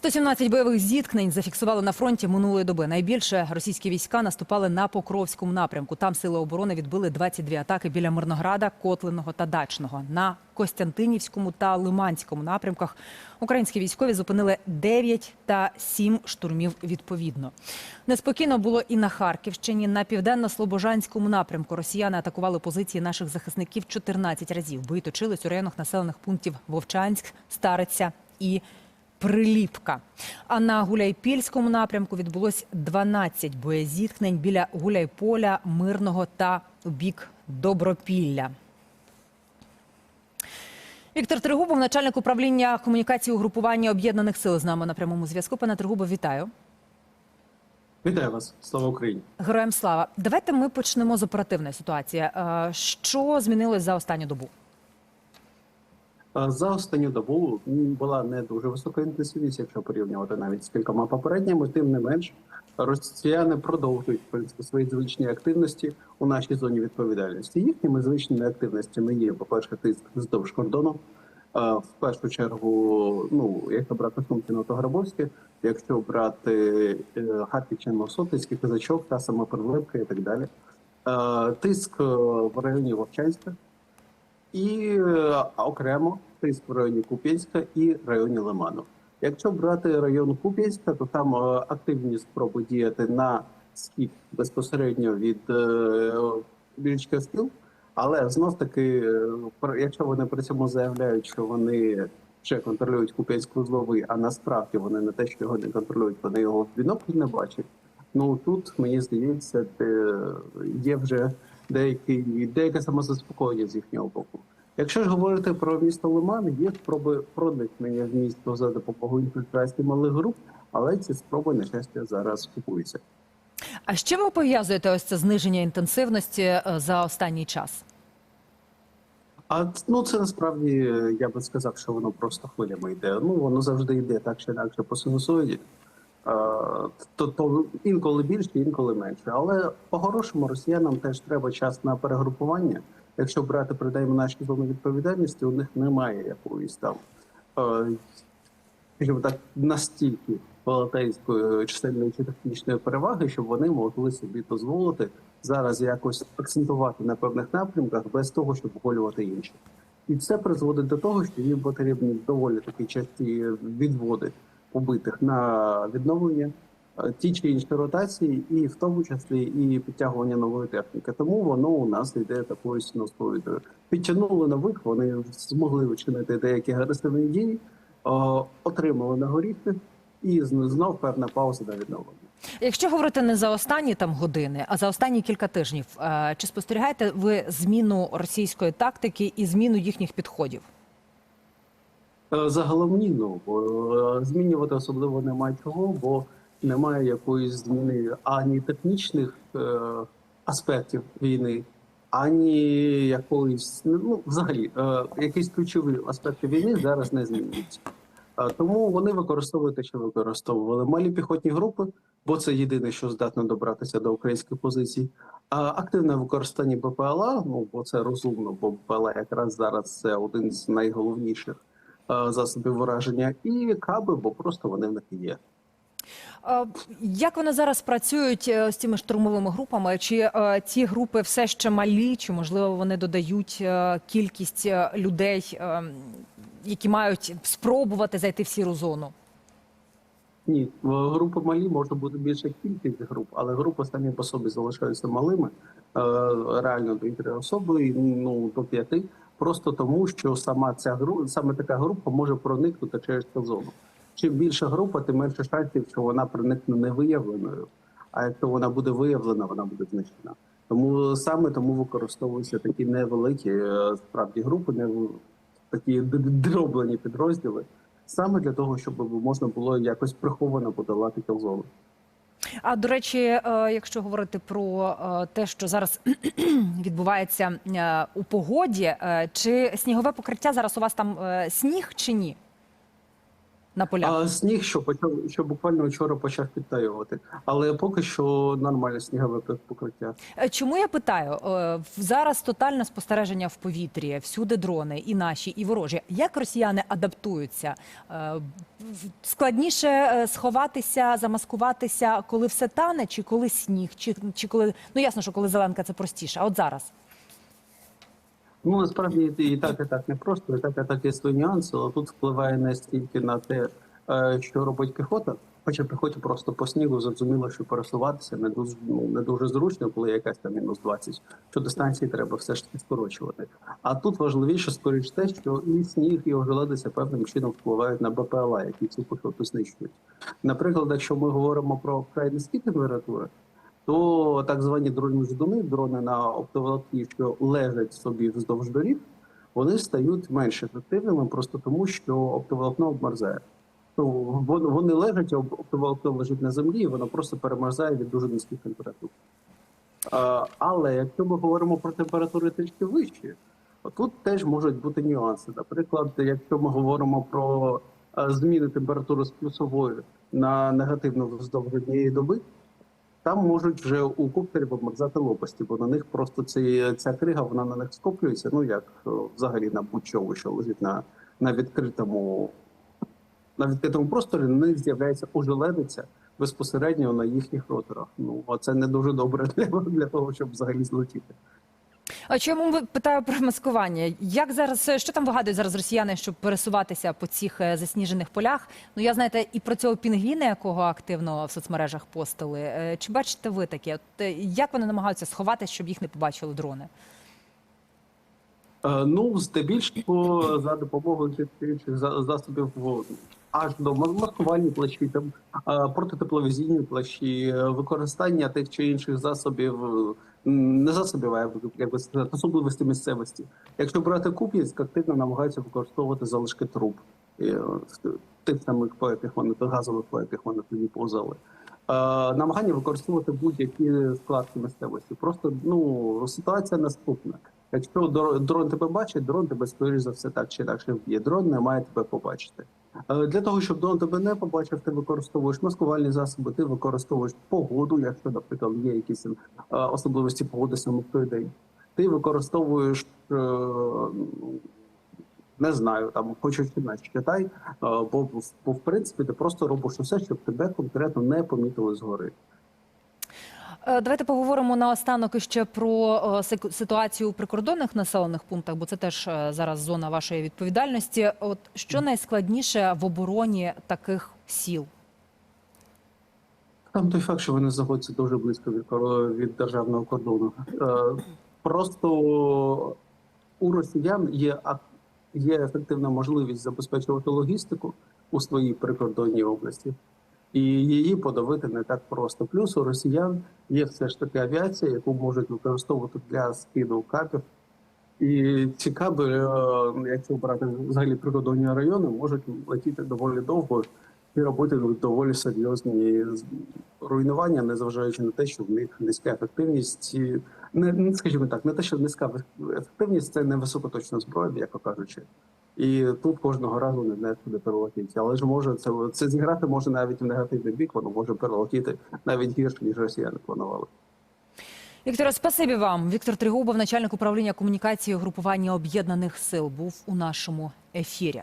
117 бойових зіткнень зафіксували на фронті минулої доби. Найбільше російські війська наступали на Покровському напрямку. Там сили оборони відбили 22 атаки біля Мирнограда, Котлиного та Дачного. На Костянтинівському та Лиманському напрямках українські військові зупинили 9 та 7 штурмів відповідно. Неспокійно було і на Харківщині. На південно-слобожанському напрямку росіяни атакували позиції наших захисників 14 разів. Бої точились у районах населених пунктів Вовчанськ, Стариця і Приліпка. А на Гуляйпільському напрямку відбулось 12 боєзіткнень біля Гуляйполя, Мирного та у бік Добропілля. Віктор Тригубов, начальник управління комунікації угрупування об'єднаних сил, з нами на прямому зв'язку. Пане Тригубов, вітаю. Вітаю вас, слава Україні. Героям слава. Давайте ми почнемо з оперативної ситуації. Е, Що змінилось за останню добу? Е, За останню добу була не дуже висока інтенсивність, якщо порівнювати навіть з кількома попередніми. Тим не менш, росіяни продовжують в принципі свої звичні активності у нашій зоні відповідальності. Їхніми звичними активностями є, по-перше, тиск вздовж кордону. Е, В першу чергу, ну якщо брати Сумкіно, то Грабовське, якщо брати е, Харківщину, Сотицький, Козачок, та сама Прилипка і так далі. Тиск в районі Вовчанська, і е, окремо тиск в районі Куп'янська і районі Лиману. Якщо брати район Куп'янська, то там е, активні спроби діяти на схід безпосередньо від е, річки Скіл, але знов таки, якщо вони при цьому заявляють, що вони ще контролюють Куп'янську злови, а насправді вони не те, що його не контролюють, вони його в бінокль не бачать. Ну тут мені здається, є вже деякий деяке самозаспокоєння з їхнього боку. Якщо ж говорити про місто Лиман, є спроби проникнення в місто за допомогою інфільтрації малих груп, але ці спроби на щастя зараз купуються. А з чим ви пов'язуєте ось це зниження інтенсивності е, за останній час? А ну це насправді е, я би сказав, що воно просто хвилями йде. Ну воно завжди йде так чи інакше по синусоїді. То, інколи більше, інколи менше. Але по-хорошому росіянам теж треба час на перегрупування. Якщо брати принаймні наші зони відповідальності, у них немає якоїсь там е, скажімо так настільки велетенської чисельної чи технічної переваги, щоб вони могли собі дозволити зараз якось акцентувати на певних напрямках без того, щоб оголювати інші. І це призводить до того, що їм потрібні доволі такі часті відводи побитих на відновлення, е, ті чи інші ротації, і в тому числі і підтягування нової техніки. Тому воно у нас йде такою синусоїдою. Підтягнули нових, вони змогли вчинити деякі агресивні дії, е, отримали на горіхи, і знов певна пауза на відновлення. Якщо говорити не за останні там години, а за останні кілька тижнів, е, чи спостерігаєте ви зміну російської тактики і зміну їхніх підходів? Е, Загалом ні, ну е, змінювати особливо немає чого, бо немає якоїсь зміни ані технічних е, аспектів війни, ані якоїсь ну взагалі е, якісь ключові аспекти війни зараз не змінюються. Тому вони використовують те, що використовували малі піхотні групи, бо це єдине, що здатно добратися до українських позицій. А активне використання БПЛА, ну бо це розумно, бо БПЛА якраз зараз це один з найголовніших засобів враження, і каби, бо просто вони в них є. Е, Як вони зараз працюють е, з цими штурмовими групами? Чи е, ці групи все ще малі, чи можливо вони додають е, кількість е, людей, е, які мають спробувати зайти в сіру зону? Ні, групи малі може бути більша кількість груп, але групи самі по собі залишаються малими, е, реально до три особи, ну до п'яти. Просто тому, що сама ця група, саме така група може проникнути через цю зону. Чим більша група, тим менше шансів, що вона проникне невиявленою. А якщо вона буде виявлена, вона буде знищена. Тому саме тому використовуються такі невеликі е, справді групи, не такі дроблені підрозділи, саме для того, щоб можна було якось приховано подолати кілзону. А до речі, е, якщо говорити про е, те, що зараз відбувається е, у погоді, чи снігове покриття зараз у вас там сніг чи ні? На полях? А сніг, що почав, що буквально вчора почав підтаювати, але поки що нормальне снігове покриття. Е, Чому я питаю? Е, Зараз тотальне спостереження в повітрі, всюди дрони, і наші, і ворожі. Як росіяни адаптуються? Е, Складніше сховатися, замаскуватися, коли все тане, чи коли сніг, чи, чи коли ну ясно, що коли зеленка це простіше. А от зараз Ну насправді і так, і так не просто, і так, і так є свої нюанси, але тут впливає не стільки на те, е, що робить піхота. Хоча піхоті просто по снігу зрозуміло, що пересуватися не дуже ну, не дуже зручно, коли якась там мінус 20, що дистанції треба все ж таки скорочувати. А тут важливіше скоріш те, що і сніг, і ожеледиця певним чином впливають на БПЛА, які цю піхоту знищують. Наприклад, якщо ми говоримо про вкрай низькі температури, то так звані дрони ждуни, дрони на оптоволокні, що лежать собі вздовж доріг, вони стають менш ефективними просто тому, що оптоволокно обмерзає. Вон- вони лежать, а оптоволокно лежить на землі, і воно просто перемерзає від дуже низьких температур. Але якщо ми говоримо про температури трішки вищі, тут теж можуть бути нюанси. Наприклад, якщо ми говоримо про е, зміни температури з плюсової на негативну вздовж однієї доби, там можуть вже у коптерів обмерзати лопасті, бо на них просто ці, ця крига вона на них скоплюється. Ну як е, взагалі на будь-чому, що лежить на, на відкритому на відкритому просторі, на них з'являється ожеледиця безпосередньо на їхніх роторах. Ну а це не дуже добре для, для того, щоб взагалі злетіти. Чому питаю про маскування? Як зараз е, що там вигадують зараз росіяни, щоб пересуватися по цих е, засніжених полях? Ну я знаєте, і про цього пінгвіна, якого активно в соцмережах постили. Е, Чи бачите ви таке? От як вони намагаються сховатися, щоб їх не побачили дрони? Ну, здебільшого за допомогою інших засобів в- аж до маскувальні плащі, там протитепловізійні плащі, використання тих чи інших засобів, не засобів, особливості місцевості. Якщо брати Куп'янськ, активно намагаються використовувати залишки труб е, тих самих по яких вони газових по яких вони тоді повзали. Намагання використовувати будь-які складки місцевості. Просто ну ситуація наступна. Якщо дрон тебе бачить, дрон тебе скоріш за все так чи інакше вб'є. Дрон не має тебе побачити. Для того щоб дрон тебе не побачив, ти використовуєш маскувальні засоби, ти використовуєш погоду, якщо, наприклад, є якісь е, особливості погоди саме в той день. Ти використовуєш е, не знаю, там хочеш іначе читай, е, бо, бо в принципі ти просто робиш усе, щоб тебе конкретно не помітили згори. Е, Давайте поговоримо наостанок іще про е, ситуацію у прикордонних населених пунктах, бо це теж е, зараз зона вашої відповідальності. От що найскладніше в обороні таких сіл? Там той факт, що вони знаходяться дуже близько від, від державного кордону. Просто у росіян є, є ефективна можливість забезпечувати логістику у своїй прикордонній області, і її подавити не так просто. Плюс у росіян є все ж таки авіація, яку можуть використовувати для скиду капів. І ці каби, е, якщо брати взагалі прикордонні райони, можуть летіти доволі довго і робити доволі серйозні руйнування, незважаючи на те, що в них низька ефективність. Не скажімо так, не те, що низька ефективність це не високоточна зброя, як кажучи. І тут кожного разу не знаєш, куди перелетіти. Але ж може це, це зіграти може навіть в негативний бік, воно може перелетіти навіть гірше, ніж росіяни планували. Вікторе, спасибі вам. Віктор Тригубов, начальник управління комунікації групування об'єднаних сил, був у нашому ефірі.